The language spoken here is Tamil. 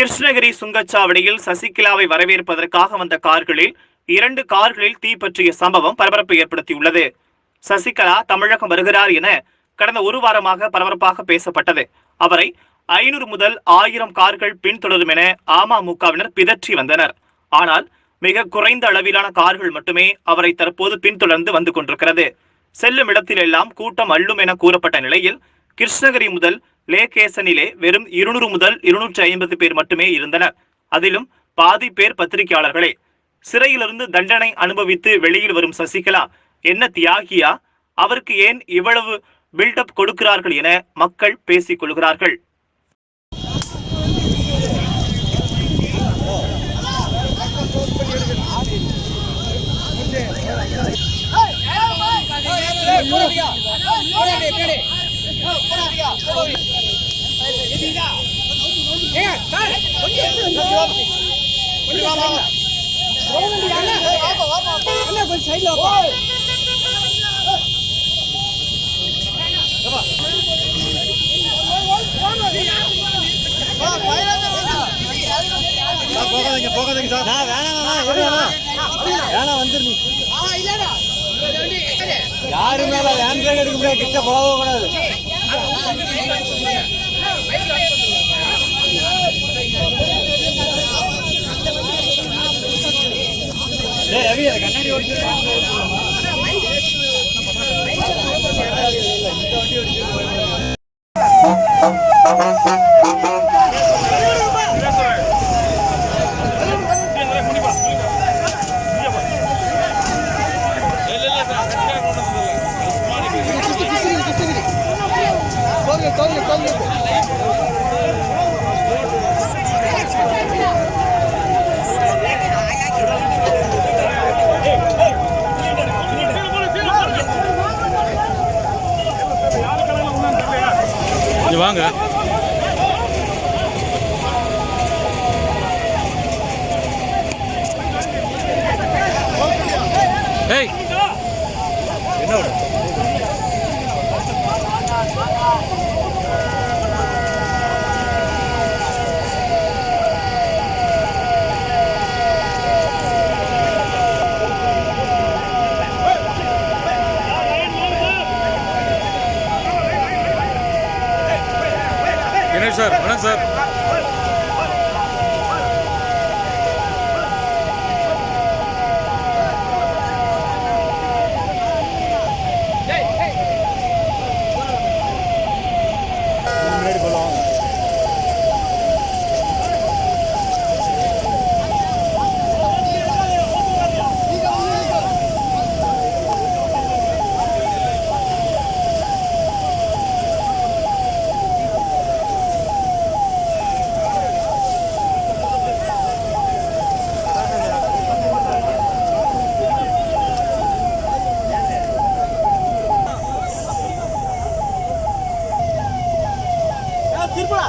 கிருஷ்ணகிரி சுங்கச்சாவடியில் சசிகலாவை வரவேற்பதற்காக வந்த கார்களில் இரண்டு கார்களில் தீ பற்றிய சம்பவம் பரபரப்பை ஏற்படுத்தியுள்ளது. சசிகலா தமிழகம் வருகிறார் என கடந்த ஒரு வாரமாக பரபரப்பாக பேசப்பட்டது. அவரை ஐநூறு முதல் ஆயிரம் கார்கள் பின்தொடரும் என அமமுகவினர் பிதற்றி வந்தனர். ஆனால் மிக குறைந்த அளவிலான கார்கள் மட்டுமே அவரை தற்போது பின்தொடர்ந்து வந்து கொண்டிருக்கிறது. செல்லும் இடத்திலெல்லாம் கூட்டம் அள்ளும் என கூறப்பட்ட நிலையில் கிருஷ்ணகிரி முதல் லேகேசனிலே வெறும் இருநூறு முதல் இருநூற்றி ஐம்பது பேர் மட்டுமே இருந்தனர் அதிலும் பாதி பேர் பத்திரிகையாளர்களே சிறையிலிருந்து தண்டனை அனுபவித்து வெளியில் வரும் சசிகலா என்ன தியாகியா அவருக்கு ஏன் இவ்வளவு பில்டப் கொடுக்கிறார்கள் என மக்கள் பேசிக் கொள்கிறார்கள் போகாதீங்க போகாதீங்க சார். நான் வேணாண்ணா இருங்கண்ணா வேணாம். வந்துரு யாரு மேல ஹேண்ட் பேக் எடுக்க முடியாது கிட்ட போக கூடாது. டேய் ரவி அது கண்ணாடி ஓடிச்சு கொஞ்சம் வாங்க. ஏய் கணேஷ் சார் வணக்கம் சார். திருப்பலா